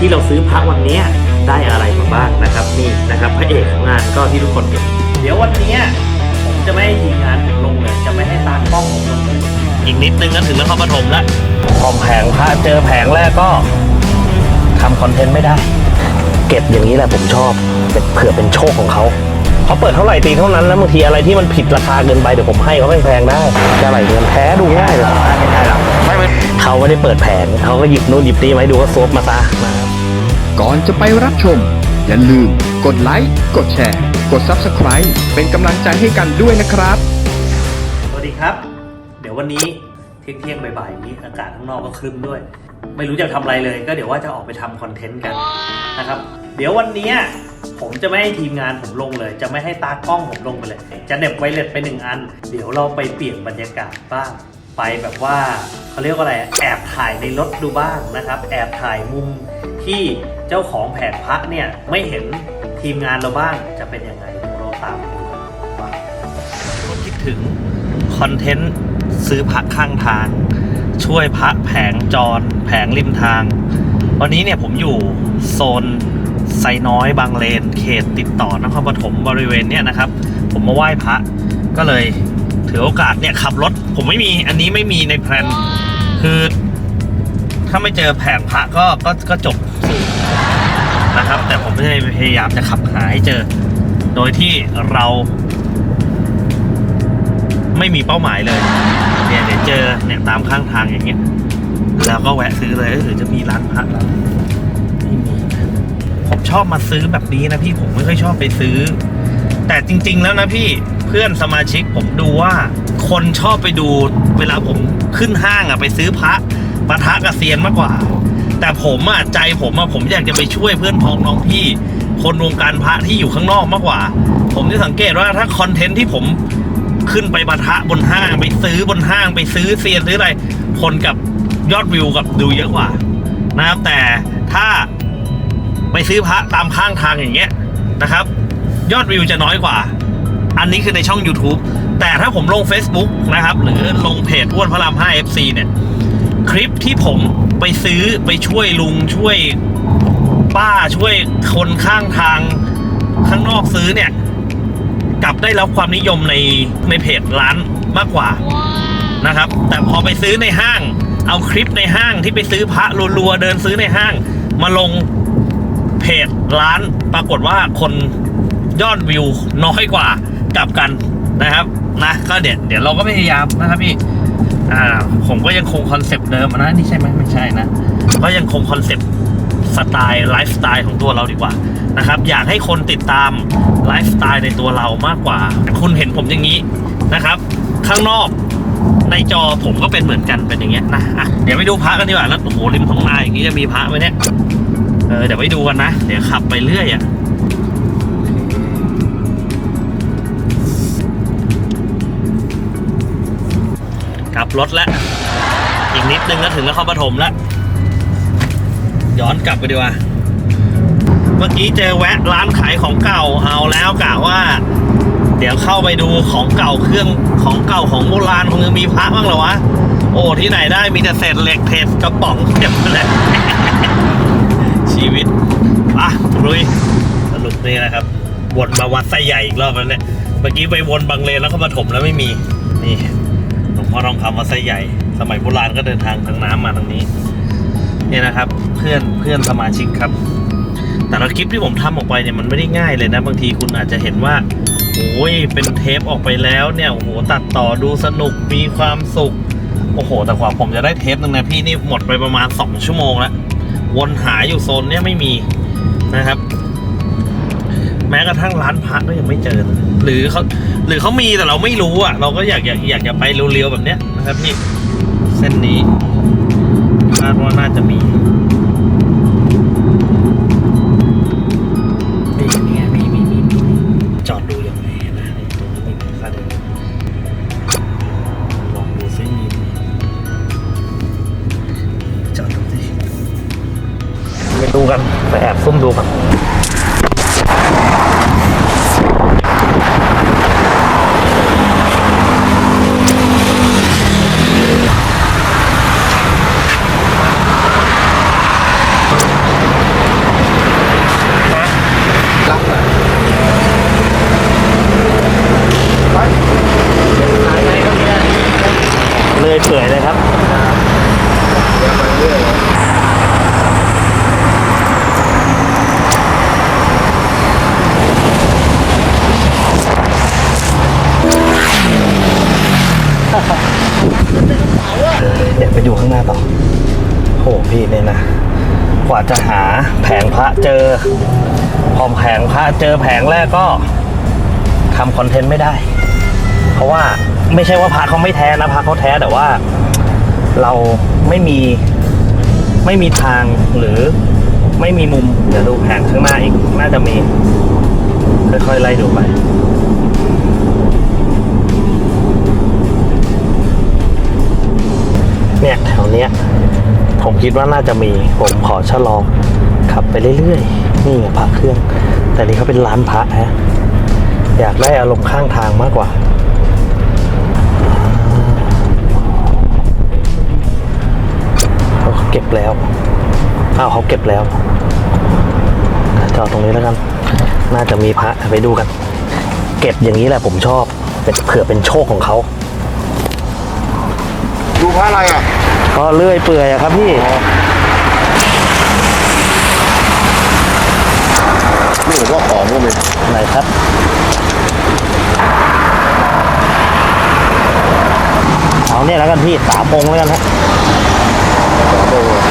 ที่เราซื้อพระวันเนี้ยได้อะไรมาบ้างนะครับนี่นะครับพระเอกของงานก็ที่ทุกคนเห็นเดี๋ยววันเนี้ยผมจะไม่ให้ทีมงานผมลงเลยจะไม่ให้ตากล้องผมลงเลยอีกนิดนึงก็ถึงนครปฐมแล้วพอแผงพระเจอแผงแรกก็ทำคอนเทนต์ไม่ได้ เก็บอย่างนี้แหละผมชอบเป็นเผื่อเป็นโชคของเขาเขาเปิดเท่าไหร่ตีเท่านั้นแล้วบางทีอะไรที่มันผิดราคาเกินไปเดี๋ยวผมให้เขาแพงๆได้จะไหลเงินแท้ดูง่ายเลยไม่ได้หรอก ไม่ไม่เขาไม่ได้เปิดแผงเขาก็หยิบนู่นหยิบนี่มาให้ดูก็ซวบมาซะนะครับก่อนจะไปรับชม อย่าลืม กดไลค์กดแชร์ กด Subscribe เป็นกำลังใจให้กันด้วยนะครับ สวัสดีครับ เดี๋ยววันนี้เที่ยงเที่ยงๆบ่ายๆนี้อากาศข้างนอกก็ครึ้มด้วย ไม่รู้จะทำอะไรเลย ก็เดี๋ยวว่าจะออกไปทำคอนเทนต์กันนะครับ เดี๋ยววันเนี้ยผมจะไม่ให้ทีมงานผมลงเลย จะไม่ให้ตากล้องผมลงไปเลย จะเหน็บไวเลสไปหนึ่งอัน เดี๋ยวเราไปเปลี่ยนบรรยากาศบ้าง ไปแบบว่าเขาเรียกว่าอะไรแอบถ่ายในรถดูบ้างนะครับ แอบถ่ายมุมที่เจ้าของแผงพักเนี่ยไม่เห็นทีมงานเราบ้างจะเป็นยังไงเราตามดูกันว่าคิดถึงคอนเทนต์ซื้อพักข้างทาง ช่วยพระแผงจรแผงริมทาง วันนี้เนี่ยผมอยู่โซนไซน้อยบางเลน เขตติดต่อนครปฐมบริเวณเนี่ยนะครับ ผมมาไหว้พระก็เลย ถือโอกาสเนี่ยขับรถ ผมไม่มีอันนี้ไม่มีในแพลนคือ ถ้าไม่เจอแผงพระก็ก็ก็จบนะครับ แต่ผมไม่ได้พยายามจะขับหาให้เจอ โดยที่เราไม่มีเป้าหมายเลย เนี่ยเดี๋ยวเจอเนี่ยตามข้างทางอย่างเงี้ย แล้วก็แวะซื้อเลยเอ้ยหรือจะมีร้านพระแล้วไม่มีนะผมชอบมาซื้อแบบนี้นะพี่ผมไม่ค่อยชอบไปซื้อ แต่จริง ๆ แล้วนะพี่ เพื่อนสมาชิกผมดูว่าคนชอบไปดูเวลาผมขึ้นห้างอะไปซื้อพระปะทะกระเซียนมากกว่า แต่ผมอะใจผมอะผมอยากจะไปช่วยเพื่อนพ้องน้องพี่ คนวงการพระที่อยู่ข้างนอกมากกว่า ผมจะสังเกตว่าถ้าคอนเทนต์ที่ผมขึ้นไปปะทะบนห้างไปซื้อบนห้างไปซื้อเซียนซื้ออะไรคนกับยอดวิวกับดูเยอะกว่านะครับแต่ถ้าไปซื้อพระตามข้างทางอย่างเงี้ยนะครับ ยอดวิวจะน้อยกว่า อันนี้คือในช่อง YouTube แต่ถ้าผมลง Facebook นะครับ หรือลงเพจอ้วนพระราม 5 FC เนี่ย คลิปที่ผมไปซื้อไปช่วยลุงช่วยป้าช่วยคนข้างทางข้างนอกซื้อเนี่ย กลับได้รับความนิยมในในเพจร้านมากกว่านะครับ แต่พอไปซื้อในห้าง เอาคลิปในห้างที่ไปซื้อพระรัวๆเดินซื้อในห้าง มาลงเพจร้านปรากฏว่าคนยอดวิวน้อยกว่า กลับกันนะครับนะก็เดี๋ยวเดี๋ยวเราก็พยายามนะครับพี่อ่าผมก็ยังคงคอนเซปต์เดิมนะนี่ใช่ไหมไม่ใช่นะก็ยังคงคอนเซปต์สไตล์ไลฟ์สไตล์ของตัวเราดีกว่านะครับ อยากให้คนติดตามไลฟ์สไตล์ในตัวเรามากกว่าคุณเห็นผมอย่างนี้นะครับ ข้างนอกในจอผมก็เป็นเหมือนกันเป็นอย่างเงี้ยนะอะเดี๋ยวไปดูพระกันดีกว่าแล้วโอ้โหริมท้องนาอย่างนี้จะมีพระไหมเนี่ยเออเดี๋ยวไปดูกันนะ เดี๋ยวขับไปเรื่อยอะ กลับรถแล้วอีกนิดนึงก็ถึงนครปฐมแล้วย้อนกลับไปดีกว่า เมื่อกี้เจอแวะร้านขายของเก่าเอาแล้วกะว่า เดี๋ยวเข้าไปดูของเก่าเครื่องของเก่าของโบราณคงจะมีพระบ้างเหรอวะ โอ้ที่ไหนได้มีแต่เศษเหล็กเศษกระป๋องเต็มเลย ชีวิตอะรุยสรุปนี่นะครับ วนมาวัดไส้ใหญ่อีกรอบแล้วเนี่ย เมื่อกี้ไปวนบางเลนแล้วก็มาถมแล้วไม่มี นี่ วงพ่อทองคำวัดไส้ใหญ่ สมัยโบราณก็เดินทางทางน้ำมาทางนี้เนี่ยนะครับ เพื่อนเพื่อนสมาชิกครับ แต่ละคลิปที่ผมทำออกไปเนี่ยมันไม่ได้ง่ายเลยนะบางทีคุณอาจจะเห็นว่าโอ้ยเป็นเทปออกไปแล้วเนี่ยโอ้โหตัดต่อดูสนุกมีความสุขโอ้โห แต่กว่าผมจะได้เทปหนึงนะพี่นี่หมดไปประมาณ 2 ชั่วโมงแล้ววนหาอยู่โซนเนี่ยไม่มีนะครับ แม้กระทั่งร้านพระก็ยังไม่เจอเลยหรือเขาหรือเขามีแต่เราไม่รู้อะ เราก็อยากอยากอยากจะไปเร็วๆแบบเนี้ยนะครับนี่เส้นนี้คาดว่าน่าจะมี ดูข้างหน้าต่อโหพี่เนี่ยนะ กว่าจะหาแผงพระเจอ พอมแผงพระเจอแผงแรกก็ทำคอนเทนต์ไม่ได้ เพราะว่าไม่ใช่ว่าพระเขาไม่แท้นะพระเขาแท้แต่ว่า เราไม่มีไม่มีทางหรือไม่มีมุม เดี๋ยวดูแผงข้างหน้าอีก น่าจะมี ค่อยๆไล่ดูไป ผมคิดว่าน่าจะมี ผมขอชะลอขับไปเรื่อยๆ นี่พระเครื่อง แต่นี่เขาเป็นร้านพระฮะ อยากได้อารมณ์ข้างทางมากกว่า เขาเก็บแล้วอ้าวเขาเก็บแล้วจอดตรงนี้แล้วกัน น่าจะมีพระไปดูกัน เก็บอย่างนี้แหละผมชอบ เป็นเผื่อเป็นโชคของเขา ดูพระอะไรอะ ก็เลื่อยเปื่อยอะครับพี่นี่ผมว่าของก็มีไหนครับ เอาเนี่ยแล้วกันพี่สามองค์แล้วกันฮะ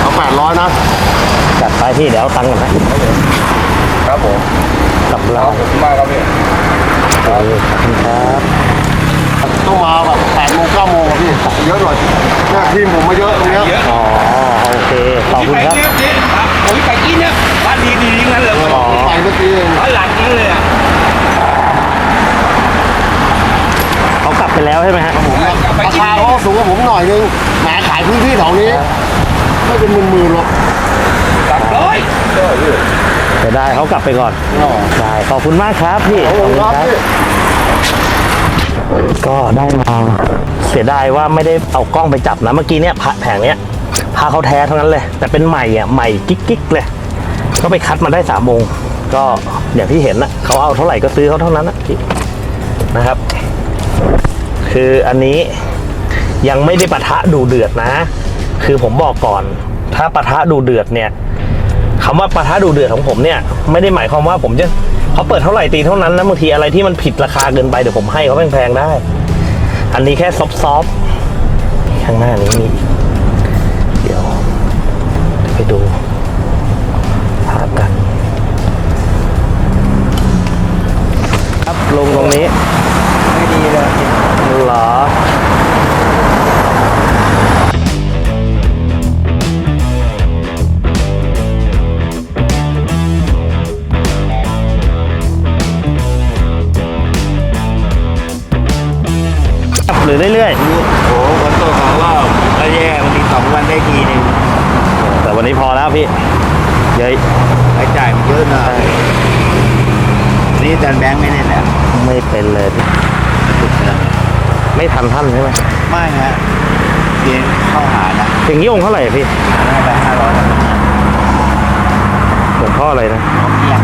เอาแปดร้อยนะ จัดไปพี่เดี๋ยวเอาตังค์ก่อนนะครับผม กับเราขอบคุณมากครับพี่เออขอบคุณครับ ต้องมาแบบแปดโมงเก้าโมงอะพี่เยอะหน่อยเนี่ยทีมผมมาเยอะตรงเนี้ยอ๋อโอเคขอบคุณครับผมไปกินเนี่ยบ้านดีดีๆงั้นเลยอ๋อไปเมื่อกี้เองร้านหลังนี้เลยอะเขากลับไปแล้วใช่ไหมฮะผมนะราคาเขาสูงกว่าผมหน่อยนึงแหมขายพื้นที่แถวนี้ไม่เป็นหมื่นๆหรอกกลับร้อยเดี๋ยวได้เขากลับไปก่อนอ๋อได้ขอบคุณมากครับพี่ขอบคุณครับพี่ ก็ได้มาเสียดายว่าไม่ได้เอากล้องไปจับนะเมื่อกี้เนี่ยแผงเนี้ยพาเขาแท้เทั้งนั้นเลย แต่เป็นใหม่อะใหม่กิ๊กๆเลย ก็ไปคัดมาได้สามโมงก็อย่างที่เห็นนะเขาเอาเท่าไหร่ก็ซื้อเขาเท่านั้นนะนะครับ คืออันนี้ยังไม่ได้ปะทะดูเดือดนะ คือผมบอกก่อน ถ้าปะทะดูเดือดเนี่ยคำว่าปะทะดูเดือดของผมเนี่ย ไม่ได้หมายความว่าผมจะ เขาเปิดเท่าไหร่ตีเท่านั้นนะบางทีอะไรที่มันผิดราคาเกินไปเดี๋ยวผมให้เขาแพงๆได้ อันนี้แค่ซอฟต์ๆข้างหน้านี้มีเดี๋ยวไปดูภาพกัน ครับลงตรงนี้ ไม่ดีเลยเหรอ หรือเรื่อยโอ้โหคนตัวของรอบก็แย่บางทีสองวันได้ทีหนึ่งๆ แต่วันนี้พอแล้วพี่เย้ยรายจ่ายมันเยอะนะนี่อาจันแบงค์ไม่เล่นแล้วไม่เป็นเลยพี่ไม่ทันท่านใช่ไหมไม่ฮะเรียนเข้าหานะอย่างนี้องค์เท่าไหร่พี่หาได้ไปห้าร้อยหลวงพ่ออะไรนะเขาเกลี้ยง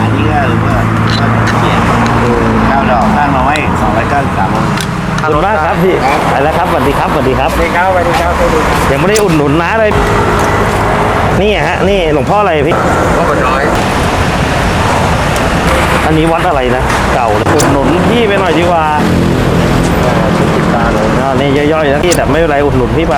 อันนี้ก็เมื่อเกียรเก้าดอกห้าร้อยสองร้อยเก้าสิบสามองค์ข อบคุณมากครับพี่ไปแล้วครับสวัสดีครับสวัสดีครับไปเก้าไปเก้าไปดูยังไม่ได้อุดหนุนน้าเลยนี่ฮะนี่หลวงพ่ออะไรพี่ก็เป็นร้อยอันนี้วัดอะไรนะ เก่าเลยอุดหนุนพี่ไปหน่อยดีกว่าชุดติดตาเลยอ๋อนี่ย่อยๆนะพี่แต่ไม่เป็นไรอุดหนุนพี่ไป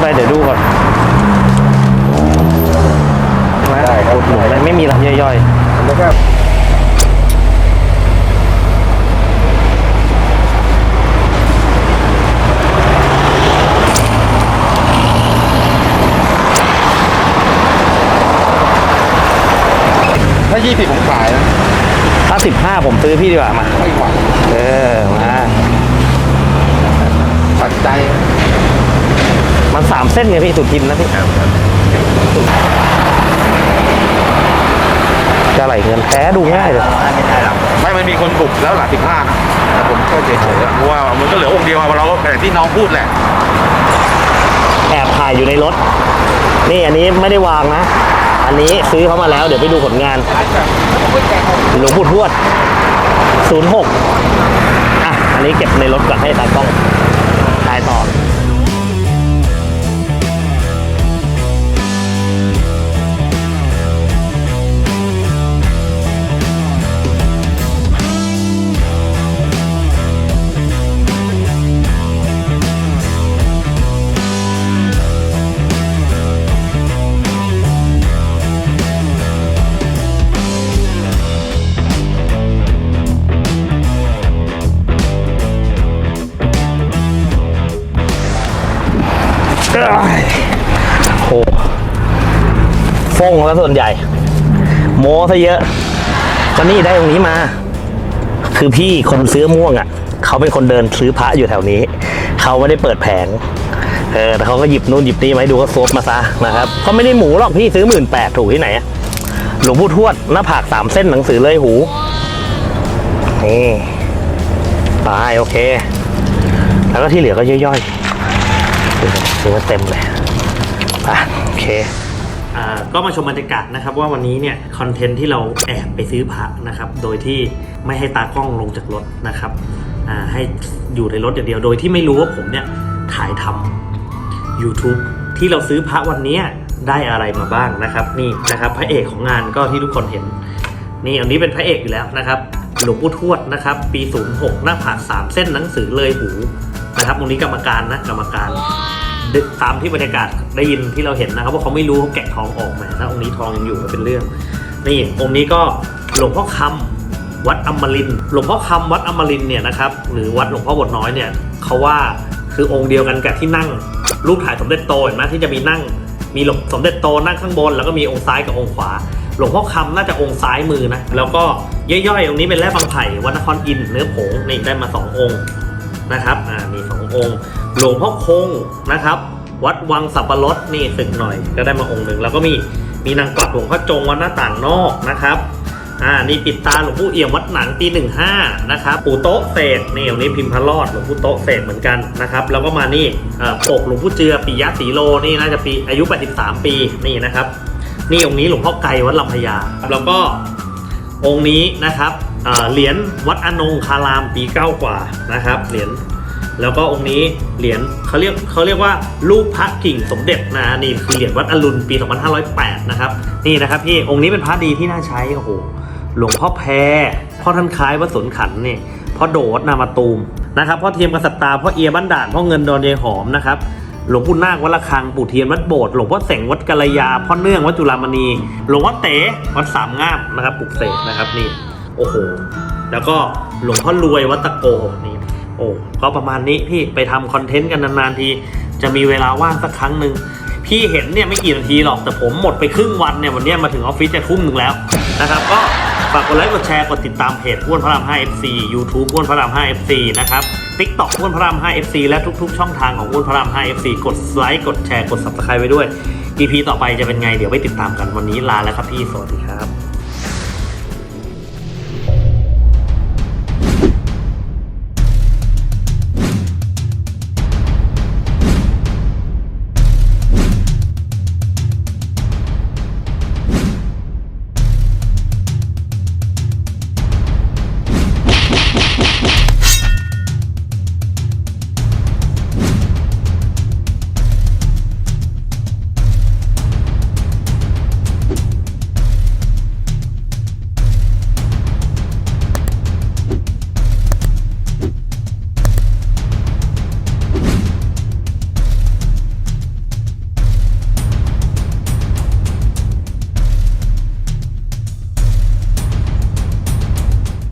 ไปเดี๋ยวดูก่อนได้อุดหนุนไปไม่มีหรอกย่อยแล้วก็ถ้า ยี่สิบผมขายนะๆถ้าสิบห้าผมซื้อพี่ดีกว่ามาไม่ไหวเออมาปัจจัยมันสามเส้นไงพี่สุดทิมนะพี่จะไหลเงินแท้ดูง่ายเลย ไม่ได้หรอกไม่มันมีคนปลุกแล้วหลังสิบห้านะแต่ผมก็เฉยๆอะเพราะว่ามันก็เหลือองค์เดียวอะเราก็แบบที่น้องพูดแหละ แอบถ่ายอยู่ในรถ นี่อันนี้ไม่ได้วางนะ อันนี้ซื้อเขามาแล้ว เดี๋ยวไปดูผลงาน หลวงปู่ทวด 06 อะ อันนี้เก็บในรถก่อนให้ตากล้องถ่ายต่อ ฟงแล้วส่วนใหญ่ โม้ซะเยอะก็นี่ได้ตรงนี้มา คือพี่คนซื้อม่วงอะ เขาเป็นคนเดินซื้อพระอยู่แถวนี้ เขาไม่ได้เปิดแผงเออแต่เขาก็หยิบนู่นหยิบนี่มาให้ดูก็ซบมาซะนะครับเขาไม่ได้หมูหรอกพี่ซื้อหมื่นแปดถูกที่ไหนหลวงพ่ทวดหน้าผากสามเส้นหนังสือเลยหูนี่ไปโอเค แล้วก็ที่เหลือก็ย่อยๆซื้อมาเต็มเลยไปโอเค อ่าก็มาชมบรรยากาศนะครับว่าวันนี้เนี่ยคอนเทนต์ที่เราแอบไปซื้อพระนะครับ โดยที่ไม่ให้ตากล้องลงจากรถนะครับอ่าให้อยู่ในรถอย่างเดียว โดยที่ไม่รู้ว่าผมเนี่ยถ่ายทำ YouTube ที่เราซื้อพระวันนี้ได้อะไรมาบ้างนะครับนี่นะครับพระเอกของงานก็ที่ทุกคนเห็น นี่อันนี้เป็นพระเอกอยู่แล้วนะครับหลวงปู่ทวดนะครับปี 06 หน้าผาก3เส้นหนังสือเลยหูนะครับตรงนี้กรรมการนะกรรมการ ตามที่บรรยากาศได้ยินที่เราเห็นนะครับว่าเขาไม่รู้เขาแกะทองออกมาถ้าองค์นี้ทองยังอยู่ก็เป็นเรื่อง นี่องค์นี้ก็หลวงพ่อคำวัดอมรินหลวงพ่อคำวัดอมรินเนี่ยนะครับหรือวัดหลวงพ่อบทน้อยเนี่ยเขาว่าคือองค์เดียวกันกับที่นั่งรูปถ่ายสมเด็จโตเห็นไหมที่จะมีนั่งมีหลวงสมเด็จโตนั่งข้างบน แล้วก็มีองค์ซ้ายกับองค์ขวา หลวงพ่อคำน่าจะองค์ซ้ายมือนะแล้วก็ย่อยๆองค์นี้เป็นแร่บางไผ่วัดนครอินเนื้อผงนี่ได้มาสององค์ นะครับอ่ามีสององค์หลวงพ่อคงนะครับ วัดวังสับปะรดนี่สึกหน่อยก็ได้มาองค์หนึ่งแล้วก็มีมีนางกวักหลวงพ่อจงวัดหน้าต่างนอกนะครับอ่านี่ปิดตาหลวงพ่อเอี่ยมวัดหนังปีหนึ่งห้านะครับปู่โต๊ะเศษนี่องค์นี้พิมพ์พระรอดหลวงพ่อโต๊ะเศษเหมือนกันนะครับแล้วก็มานี่ปกหลวงพ่อเจือปิยะสีโลนี่น่าจะปีอายุ 83 ปีนี่นะครับ นี่องค์นี้หลวงพ่อไกรวัดลำพญาแล้วก็องค์นี้นะครับ เหรียญวัดอนงคารามปีเก้ากว่านะครับเหรียญแล้วก็องค์นี้เหรียญเขาเรียกเขาเรียกว่ารูปพระกิ่งสมเด็จนะนี่คือเหรียญวัดอรุณปี 2508 นะครับนี่นะครับพี่องค์นี้เป็นพระดีที่น่าใช้โอ้โหหลวงพ่อแพรพ่อท่านคล้ายวัดสนขันนี่พ่อโดดนามาตูมนะครับพ่อเทียมกษัตตาพ่อเอียบ้านด่านพ่อเงินดอนยายหอมนะครับหลวงปู่นาควัดระฆังปู่เทียนวัดโบสถ์หลวงพ่อเสงวัดกัลยาพ่อเนื่องวัดจุฬามณีหลวงพ่อเต๋วัดสามงามนะครับปลุกเสกนะครับนี่ โอ้โหแล้วก็หลวงพ่อรวยวัตโกนี่โอ้ก็ประมาณนี้พี่ไปทำคอนเทนต์กันนานๆที จะมีเวลาว่างสักครั้งหนึ่งพี่เห็นเนี่ยไม่กี่นาทีหรอกแต่ผมหมดไปครึ่งวันเนี่ยวันนี้มาถึงออฟฟิศจะทุ่มหนึ่งแล้วนะครับก็ฝากกดไลค์กดแชร์กดติดตามเพจอ้วนพระราม 5 FC YouTube อ้วนพระราม 5 FC นะครับ TikTok อ้วนพระราม 5 FC และทุกๆ ช่องทางของอ้วนพระราม 5 FC กดไลค์กดแชร์กด Subscribe ไว้ด้วย EP ต่อไปจะเป็นไงเดี๋ยวไปติดตามกันวันนี้ลาแล้วครับพี่สวัสดีครับ